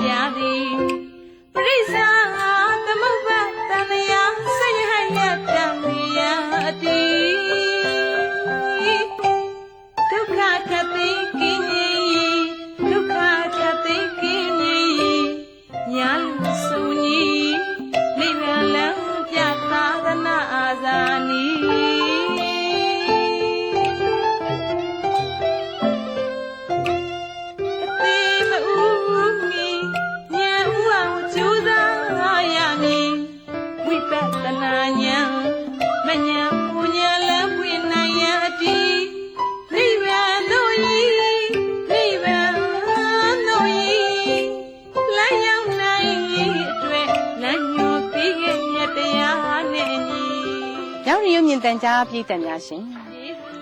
Yeah. ဿနာဉာဏ်မဉာဏ်ပူဉာဏ်လမ်းပွင့်နိုင်ရန်အတီးနိဗ္ဗာန်တို့ဤနိဗ္ဗာန်တို့ဤလမ်းရောက်နိုင်၏အတွက်လမ်းညွှန်ပေးခဲ့မြတ်တရားနဲ့ညီရောင်ရုံမြင့်တန်ကြားပြည်သက်များရှင်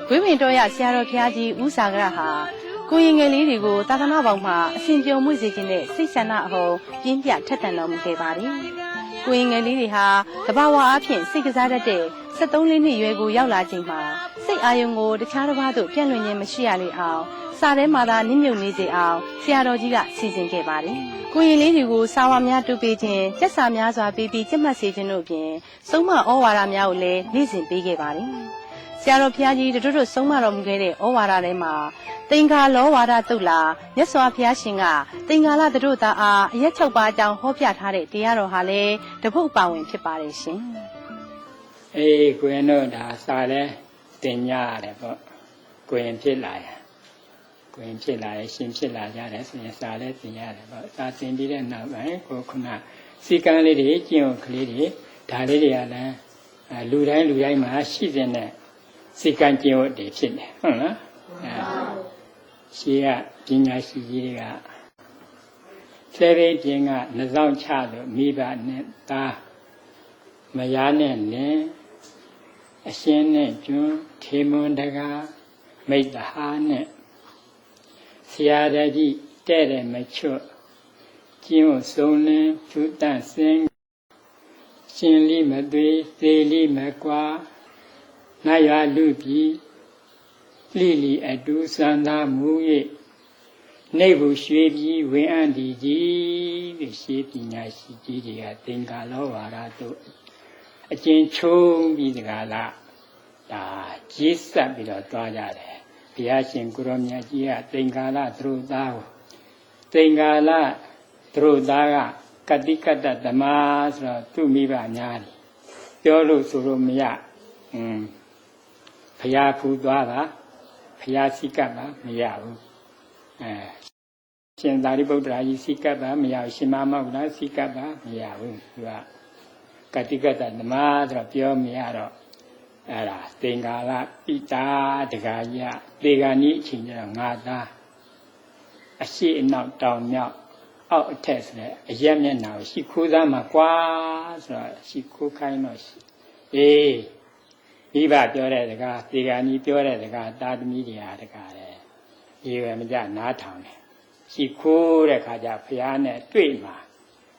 ဝိပင်တော်ရဆရာတော်ဘုရားကြီးဦးစာကရဟာကိုရင်ငယ်လေးတွေကိုသာသနာပေါင်းမှာအစဉ်ပြုံမှုစေခြင်းနဲ့စိတ်ဆန္ဒအဟုန်ပြင်းပြထက်သန်တော်မူခဲ့ပါတယ် ကိုရင်ငယ်လေးတွေဟာတဘာဝအဖြစ်စိတ်ကစားတတ်တဲ့73လေးနှစ်ရွယ်ကိုရောက်လာချိန်မှာစိတ်အာယုံကိုတခြားတစ်ပါးသို့ပြန့်လွင့်ခြင်းမရှိရလေအောင်စာထဲမှာသာနစ်မြုပ်နေစေအောင်ဆရာတော်ကြီးကစီစဉ်ခဲ့ပါတယ်ကိုရင်လေးတွေကိုစာဝါများတူပေးခြင်းစက်စာများစွာပေးပြီးကျင့်မှတ်စေခြင်းတို့အပြင်စုံမဩဝါဒများကိုလည်းနေ့စဉ်ပေးခဲ့ပါတယ် ဆရာတော်ဘုရားကြီးတို့တို့ဆုံးမတော်မူခဲ့တဲ့ဩဝါဒထဲမှာသင်္ကာလောဝါဒတုတ်လာမြတ်စွာဘုရားရှင်ကသင်္ကာလတို့သားအားအရက်၆ပါးအကြောင်းဟောပြထားတဲ့တရားတော်ဟာလည်းတပုတ်ပါဝင်ဖြစ်ပါတယ်ရှင်အေးကိုရင်တို့ဒါစာလဲတင်ကြရတယ်ပေါ့ကိုရင်ဖြစ်လာရကိုရင်ဖြစ်လာရရှင်ဖြစ်လာကြတယ်ဆိုရင်စာလဲတင်ရတယ်ပေါ့စာတင်ပြီးတဲ့နောက်ပိုင်းကိုခုနစီကံလေးတွေကျင့်ဝတ်ကလေးတွေဒါလေးတွေကလည်းအဲလူတိုင်းလူတိုင်းမှာရှိတဲ့ စီကံကျင့်ဝတ်တွေဖြစ်တယ်ဟုတ်လားအဲရှိကပညာရှိကြီးတွေကဆယ်ရိတ်ပြင်ကနှစောင်းချလို့မိဘနဲ့သားမယားနဲ့နင်းအရှင်းနဲ့ကျွန်းထေမွန်တကားမိတ်တဟာနဲ့ဆရာတကြီးတဲ့တယ်မချွတ်ကျင်းကိုစုံလင်းဖြူတန့်စင်ရှင်လိမသွေသေးလိမကွာ နတ်ရွာလူပြည်လိလီအတူစံသာမူ၍နေဘူးရွှေပြည်ဝင်အံ့ဒီကြီးလို့ရှေးပညာရှိကြီးတွေကသင်္ကာလောဝါဒတို့အကျဉ်းချုံးပြီးတကားလားဒါကြီးဆက်ပြီးတော့တွားကြတယ်ဘုရားရှင်ကိုရောမြတ်ကြီးကသင်္ကာလသူတို့သားကိုသင်္ကာလသူတို့သားကကတိကတ္တဓမ္မဆိုတော့သူ့မိဘများတယ်ပြောလို့ဆိုလို့မရอืม ဘုရားဖူးသွားတာဘုရားစိကတ်မှာမရဘူးအဲရှင်သာရိပုတ္တရာကြီးစိကတ်ပါမရဘူးရှင်မမောက္ခလာစိကတ်ပါမရဘူးသူကကတိကတ္တဓမ္မဆိုတော့ပြောမရတော့အဲ့ဒါသင်္ကာလပိတာတဂာယသေဂာနိအချိန်ကျတော့ငါသားအရှိအနောက်တောင်မြောက်အောက်အထက်ဆိုတဲ့အရက်မျက်နှာကိုရှိခိုးသားမှာကွာဆိုတော့ရှိခိုးခိုင်းတော့ရှိအေး မိဘပြောတဲ့စကားသေဂာနိပြောတဲ့စကားတာသမီတွေဟာတကားတယ်ဒီဝေမကြနားထောင်တယ်ရှိခိုးတဲ့ခါကျဖះနဲ့တွေ့မှာ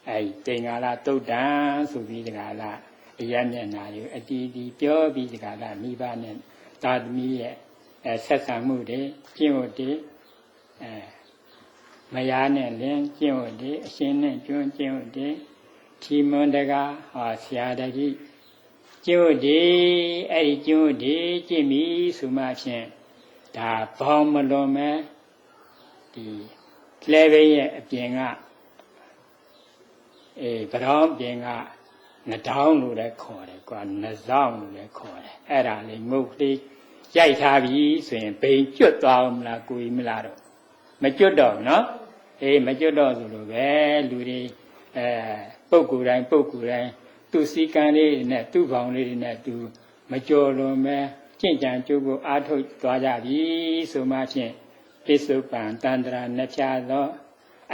အဲဒီတင်္ဂါလတုတ်တံဆိုပြီးတကားလားအရက်မျက်နှာကိုအတီးတီးပြောပြီးတကားလားမိဘနဲ့တာသမီရဲ့အဲဆက်ဆံမှုတွေကျင့်ဝတ်တွေအဲမယားနဲ့လင်းကျင့်ဝတ်တွေအရှင်နဲ့ကျွန်းကျင့်ဝတ်တွေထီမွန်တကားဟောဆရာတကြီး ကျင့်ဝတ်တွေအဲ့ဒီကျင့်ဝတ်တွေကျင့်ပြီဆိုမှဖြင့်ဒါဘောင်းမလွန်မဲ့ဒီလဲဘင်းရဲ့အပြင်ကအေးဗရောင်းပြင်ကနှတောင်းလို့လည်းခေါ်တယ်ကွာနှစောင်းလို့လည်းခေါ်တယ်အဲ့ဒါလေးငုတ်ကလေးရိုက်ထားပြီဆိုရင်ဘိန်ကျွတ်သွားအောင်မလားကိုကြီးမလားတော့မကျွတ်တော့ဘူးနော်အေးမကျွတ်တော့ဆိုလို့ပဲလူတွေအဲပုဂ္ဂိုလ်တိုင်းပုဂ္ဂိုလ်တိုင်း သူစည်းကမ်းလေးတွေနဲ့သူ့ဘောင်လေးတွေနဲ့သူမကြော်လွန်ပဲကြင့်ကြံကြိုးကိုအားထုတ်သွားကြပြီဆိုမှဖြင့်ပိစုပန်တန္တရာနှဖျားသော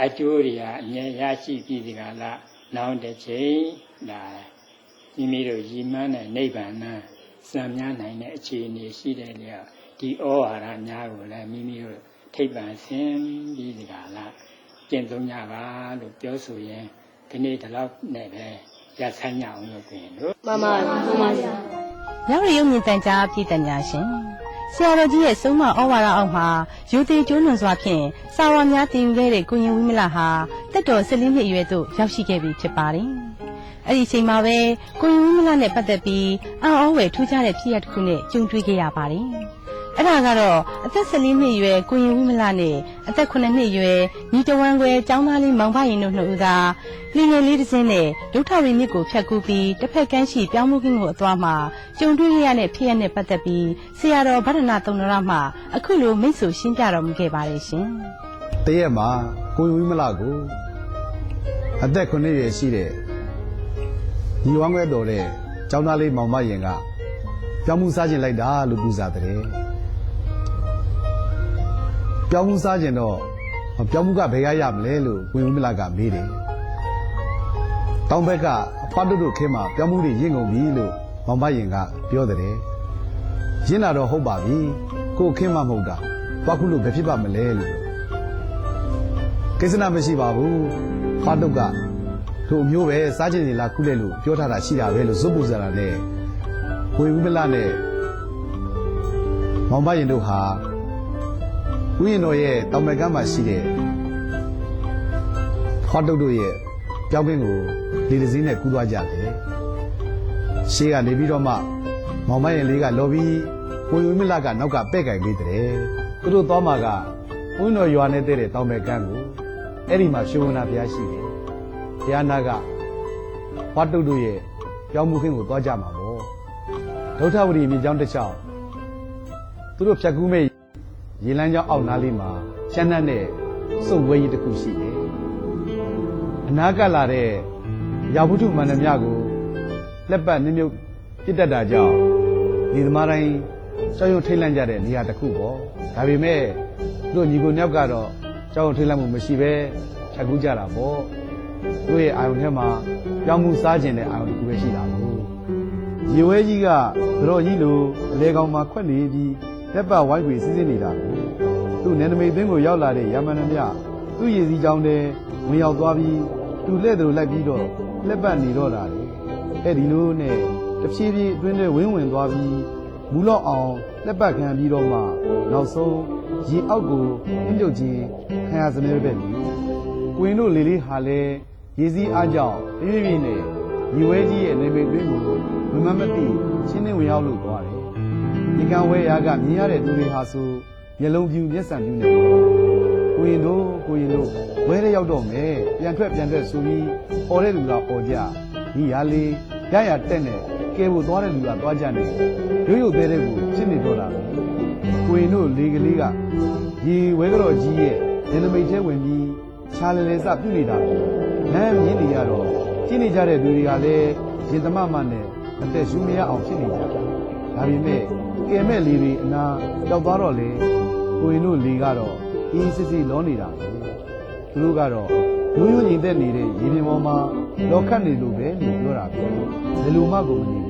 အကျိုးတွေဟာအမြဲရရှိပြီးဒီကလာနောင်တစ်ချိန်ဒါမိမိတို့ရည်မှန်းတဲ့နိဗ္ဗာန်စံများနိုင်တဲ့အခြေအနေရှိတဲ့လျောက်ဒီဩဝါဒများကိုလည်းမိမိတို့ထိပ်ပန်ဆင်းပြီးဒီကလာကျင့်သုံးကြပါလို့ပြောဆိုရင်ဒီနေ့ဒီလောက်နဲ့ပဲ ရဆိုင်ရအောင်လို့ပြင်လို့မှန်ပါမှန်ပါဗျာရောင်ရုံမြင့်တန်ကြားပြည်သက်များရှင်ဆဆရာတော်ကြီးရဲ့ဆုံးမဩဝါဒအောက်မှာယူသေးကျွလွန်စွာဖြင့်စာဝါများတင်ယူခဲ့တဲ့ကိုရင်ဝိမလဟာတက်တော်၁၄နှစ်အရွယ်သို့ရောက်ရှိခဲ့ပြီဖြစ်ပါတယ်။အဲ့ဒီအချိန်မှာပဲကိုရင်ဝိမလနဲ့ပတ်သက်ပြီးအံ့ဩဝယ်ထူးခြားတဲ့ဖြစ်ရပ်တစ်ခုနဲ့ကြုံတွေ့ခဲ့ရပါတယ်။ အဲ့ဒါကတော့အသက်14နှစ်အရွယ်ကိုရင်ဝိမလနဲ့အသက်9နှစ်အရွယ်ညီတဝမ်းခွဲចောင်းသားလေးမောင်ဖရင်တို့နှစ်ဦးကလင်းငယ်လေးတစ်စင်းနဲ့ဒုထဝီမြစ်ကိုဖြတ်ကူးပြီးတစ်ဖက်ကမ်းရှိပြောင်းမှုကင်းကိုအသွားမှာကြုံတွေ့ရတဲ့ဖြစ်ရပ်နဲ့ပတ်သက်ပြီးဆရာတော်ဗဒနာတုံရမှအခုလိုမိတ်ဆွေရှင်းပြတော်မူခဲ့ပါတယ်ရှင်တရက်မှာကိုဝိမလကိုအသက်9ရွယ်ရှိတဲ့ညီဝမ်းခွဲတော်တဲ့ကျောင်းသားလေးမောင်မရင်ကပြောင်းမှုစားခြင်းလိုက်တာလို့ပူဇာတဲ့ ပြောင်းမှုစားခြင်းတော့ပြောင်းမှုကဘယ်ကရမလဲလို့ကိုဝိမလကမေးတယ်တောင်ဘက်ကအဖတ်တို့တို့ခင်းမှာပြောင်းမှုတွေရင့်ကုန်ပြီလို့မောင်မရင်ကပြောတဲ့ရင့်လာတော့ဟုတ်ပါပြီကိုခင်းမှမဟုတ်တာဘာခုလို့ဘယ်ဖြစ်ပါမလဲလို့ကိစ္စနာမရှိပါဘူးဖာတုတ်ကတို့အမျိုးပဲစားချင်နေလားခုလဲလို့ပြောထားတာရှိတာပဲလို့ဇွတ်ပူဇာတာနဲ့ဝေဝိမလနဲ့မောင်မရင်တို့ဟာ ဥယျာဉ်တော်ရဲ့တောင်ပကမ်းမှာရှိတဲ့ဖာတုတ်တို့ရဲ့ပြောင်းကင်းကိုလေလစည်းနဲ့ကူးသွားကြတယ်ရှေးကနေပြီးတော့မှမောင်မရင်လေးကလော်ပြီးဝေဝိမလကနောက်ကပဲ့ကင်လေးတဲ့သူတို့သွားမှာကဥယျာဉ်တော်ရွာနဲ့တဲ့တဲ့တောင်ပကမ်းကိုအဲ့ဒီမှာရှင်ဝနာဘုရားရှိတယ်။ဘုရားနာကဝတ်တုတ်တို့ရဲ့ပြောင်းမှုခင်းကိုသွားကြမှာပေါ့။ဒုဋ္ဌဝရီမြေကြောင်းတစ်ချောင်းသူတို့ဖြတ်ကူးမဲ့ ရေလမ်းကြောင်းအောက်နားလေးမှာချမ်းနှံ့တဲ့စုပ်ဝဲကြီးတစ်ခုရှိတယ်။အနာကလာတဲ့ရာဝတ္ထုမန္တမြကိုလက်ပတ်နည်းမြုပ်ပြစ်တတ်တာကြောင့်ဒီသမားတိုင်းစောရုံထိတ်လန့်ကြတဲ့နေရာတစ်ခုပေါ့။ဒါပေမဲ့သူတို့ညီကိုမြောက်ကတော့ကြောက်ထိတ်လန့်မှုမရှိပဲဖြတ်ကူးကြတာပေါ့သူ့ရဲ့အာယုံထဲမှာပြောင်းမှုစားခြင်းတဲ့အာယုံတစ်ခုပဲရှိတာကိုရေဝဲကြီးကကြော်ကြီးလိုအလေကောင်မှာခွက်နေပြီးလက်ပတ်ဝိုင်းတွေစီးစင်းနေတာကို သူ့နယ်နိမိတ်သင်းကိုရောက်လာတဲ့ရမန်နမြသူ့ရည်စည်းကြောင်းတဲ့ဝင်ရောက်သွားပြီးသူ့လက်သူလိုက်ပြီးတော့လက်ပတ်နေတော့တာလေအဲ့ဒီလိုနဲ့တဖြည်းဖြည်းအတွင်းထဲဝင်းဝင်သွားပြီးမူလောက်အောင်လက်ပတ်ခံပြီးတော့မှနောက်ဆုံးရေအောက်ကိုအင်းပြုတ်ခြင်းခံရစမြဲပဲလေကိုရင်တို့လေလေးဟာလဲရေစည်းအားကြောင့်ပြည့်ပြည့်နဲ့ရေဝဲကြီးရဲ့နေမိတ်တွင်းကိုမမမသိချင်းနှင်းဝင်ရောက်လို့သွားတယ်ဒီကံဝဲရာကမြင်ရတဲ့သူတွေဟာဆို မျက်လုံးပြူမျက်စံပြူနေတယ်ကိုရင်တို့ကိုရင်တို့ဝဲရရောက်တော့မယ်ပြန်ထွက်ပြန်ထွက်ဆိုပြီးပေါ်တဲ့လူကပေါ်ကြဒီဟာလေးရရတက်နဲ့ကဲဖို့သွားတဲ့လူကသွားကြနေရုပ်ရုပ်သေးတဲ့ကိုဖြစ်နေတော့တာပဲကိုရင်တို့လေကလေးကရေဝဲကြော်ကြီးရဲ့ဒင်နမိတ်ထဲဝင်ပြီးခြားလဲလဲစပြုတ်နေတာပဲလမ်းမြင်နေရတော့ကြည့်နေကြတဲ့လူတွေကလည်းရင်သမမနဲ့အသက်ရှူမရအောင်ဖြစ်နေကြတာဒါပေမဲ့ကဲမဲ့လေတွေအနာတောက်သွားတော့လေ ကိုရင်တို့လေကတော့အေးစစ်စစ်လောနေတာပဲသူတို့ကတော့ရိုးရိုးညီသက်နေတဲ့ရေပြင်ပေါ်မှာလောခတ်နေလို့ပဲလို့ပြောတာပဲဘယ်လိုမှကိုမနေ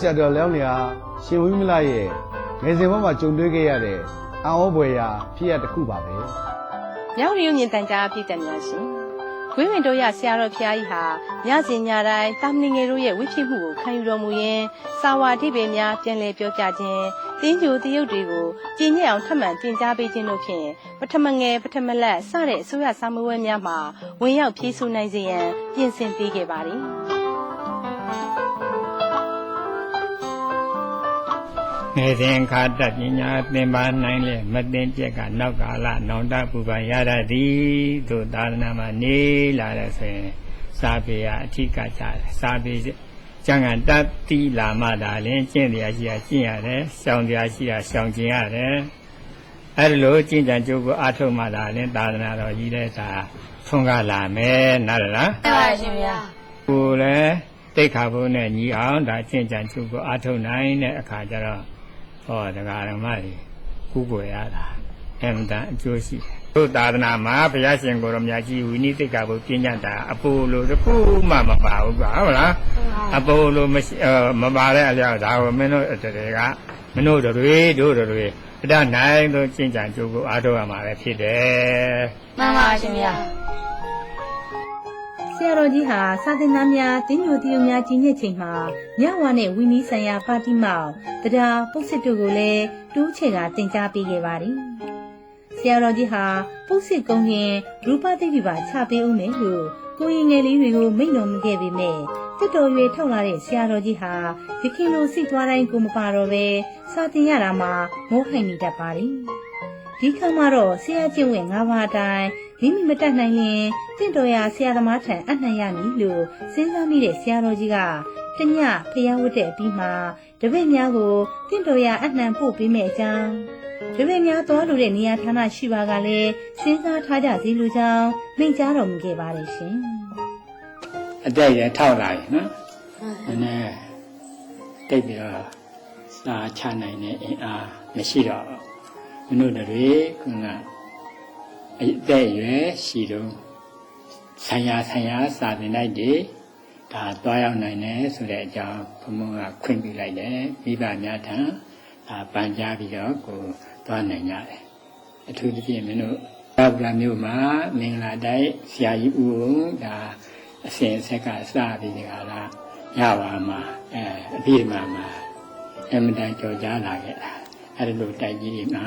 ဆရာတော်လျောင်းနေဟာရှင်ဝိမလရဲ့ငယ်စဉ်ဘဝမှာကြုံတွေ့ခဲ့ရတဲ့အံ့ဩဖွယ်ရာဖြစ်ရတစ်ခုပါပဲ။မြောက်ရီမြင့်တန်ကြားပြည်သက်များရှင်။ခွေးဝင်တို့ရဆရာတော်ဖျားကြီးဟာညစဉ်ညတိုင်းတာမဏေငယ်တို့ရဲ့ဝိဖြစ်မှုကိုခံယူတော်မူရင်းစာဝါအဓိပ္ပာယ်များပြန်လည်ပြောပြခြင်းတင်းကြိုတရုပ်တွေကိုကျင့်ကြံ့အောင်ထပ်မံတင် जा ပေးခြင်းတို့ဖြင့်ပထမငယ်ပထမလက်စတဲ့အစိုးရစာမွေးဝဲများမှာဝင်ရောက်ဖြည့်ဆူနိုင်စေရန်ပြင်ဆင်ပေးခဲ့ပါတယ်။ ငယ်စဉ်ခါတတ်ပညာသင်ပါနိုင်လေမသိပြက်ကနောက်ကာလနောင်တပူပန်ရတတ်သည်သို့သာသနာမှာနေလာတဲ့ဆိုရင်စာပေရအထီးကကြတယ်စာပေကျန်ကတတ်တိလာမှသာလင်ကျင့်တရားရှိရာကျင့်ရတယ်ရှောင်တရားရှိရာရှောင်ကျင်ရတယ်အဲ့ဒီလိုကျင့်ကြံကြိုးကိုအားထုတ်မှသာလင်သာသနာတော်ကြီးတဲ့ဒါထွန်းကားလာမယ်နားလလားပါရှင်ဗျာကိုယ်လည်းတိတ်ခါဖို့နဲ့ညီအောင်ဒါကျင့်ကြံကြိုးကိုအားထုတ်နိုင်တဲ့အခါကျတော့ ဟောတရားဓမ္မတွေကုကိုရတာအမှန်တန်အကျိုးရှိတယ်တို့သာသနာမှာဘုရားရှင်ကိုယ်တော်မြတ်ကြီးဝိနည်းသိက္ခာပုပညာတာအပိုလိုတစ်ခုမှမပါဘူးကွာဟုတ်လားအပိုလိုမရှိအော်မပါတဲ့အလျောက်ဒါကိုမင်းတို့တွေကမင်းတို့တွေတို့တွေအတနိုင်သောကျင့်ကြံကြိုးကိုအားထုတ်ရမှာပဲဖြစ်တယ်မှန်ပါရှင်ဗျာ ဆရာတော်ကြီးဟာစာသင်သားများတင်းညိုတီယုံများကြီးညက်ချိန်မှာညဝါနဲ့ဝီနီးဆိုင်ရာပါတိမောင်တရားပုတ်စစ်တို့ကိုလည်းတူးချေကတင် जा ပေးခဲ့ပါတယ်။ဆရာတော်ကြီးဟာပုတ်စစ်ကုန်းရင်ရူပသိက္ခာပါချပေးဦးမယ်လို့ကိုရင်ငယ်လေးတွေကိုမိန့်တော်မူခဲ့ပေမဲ့တက်တော်ရွေထောက်လာတဲ့ဆရာတော်ကြီးဟာရခင်လိုစိတ်သွားတိုင်းကိုမပါတော့ပဲစာသင်ရတာမှာမိုးဟိုင်နေတတ်ပါတယ်။ဒီခါမှာတော့ဆရာကျင့်ဝင်၅ပါးအတိုင်း မိမိမတတ်နိုင်ရင်တင့်တော်ရာဆရာသမားထံအနှံ့ရမည်လို့စဉ်းစားမိတဲ့ဆရာတော်ကြီးကတညဖျားဝတ်တဲ့အပြီးမှာတပည့်များကိုတင့်တော်ရာအနှံ့ပို့ပေးမယ့်အကြောင်းတပည့်များသွားလို့တဲ့နေရာဌာနရှိပါကလည်းစဉ်းစားထားကြစီလိုကြောင်းမိန့်ကြားတော်မူခဲ့ပါတယ်ရှင်အတက်ရထောက်လာရင်နော်နည်းနည်းတိတ်ပြီးတော့စာချနိုင်တဲ့အင်အားမရှိတော့ဘူးမင်းတို့တွေက အတက်ရွယ်ရှိတော့ဆိုင်ရာဆိုင်ရာစာသင်လိုက်တွေဒါတွားရောက်နိုင်တယ်ဆိုတဲ့အကြောင်းဘုံဘုံကခွင့်ပြုလိုက်တယ်မိဘများထံဒါပန်ကြားပြီးတော့ကိုတွားနိုင်ကြတယ်အထူးသဖြင့်မင်းတို့ဘာဗလာမျိုးမှာမင်္ဂလာတိုက်ဆရာကြီးဦးအောင်ဒါအစဉ်အဆက်ကစပြီးဒီကလာရပါမှာအဲအပြည့်မှာမှာအမတန်ကြော်ကြားလာခဲ့တာအဲဒီလိုတိုက်ကြီးတွေမှာ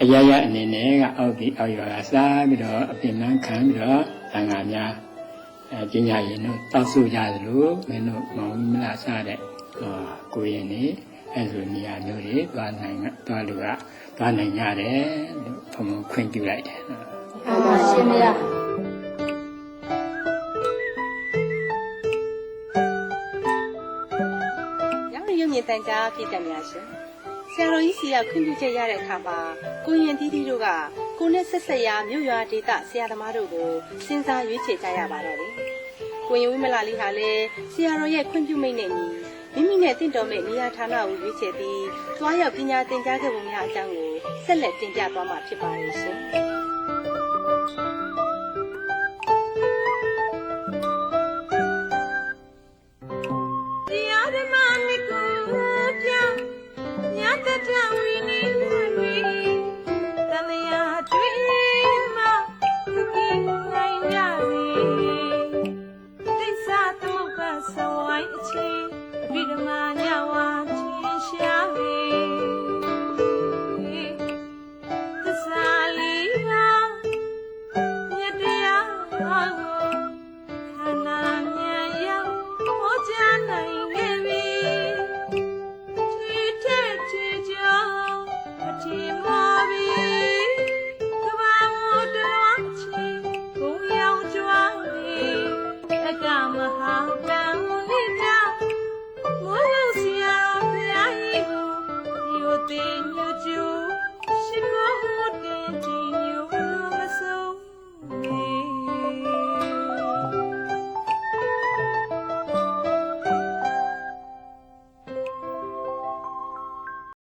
အရရအနေနဲ့ကအောက်ဒီအောက်ရွာကစားပြီးတော့အပြင်လန်းခံပြီးတော့တန်ခါများအဲပညာရင်တို့တောက်ဆုကြသလိုမင်းတို့မောင်မလားစားတဲ့ဟောကိုရင်နေအဲလိုနေရာမျိုးတွေသွားနိုင်သွားလို့ကသွားနိုင်ရတယ်လို့ဘုံဘုံခွင့်ပြုလိုက်တယ်မှန်ပါရှင်ဗျာရောင်ရုံမြင့်တန်ကြားဖြစ်တယ်များရှင် ဆရာတော်ကြီးစီကခွင့်ပြုချက်ရတဲ့အခါမှာကိုရင်တီးတီးတို့ကကိုနဲ့ဆက်ဆက်ရာမြို့ရွာဒေသဆရာသမားတို့ကိုစဉ်းစားရွေးချယ်ကြရပါတော့တယ်ကိုရင်ဝိမလာလေးဟာလည်းဆရာတော်ရဲ့ခွင့်ပြုမိန့်နဲ့ညီမိမိနဲ့တင့်တော်မဲ့နေရာဌာနကိုရွေးချယ်ပြီးသွားရောက်ပညာသင်ကြားခဲ့ပုံများအကြောင်းကိုဆက်လက်တင်ပြသွားမှာဖြစ်ပါတယ်ရှင်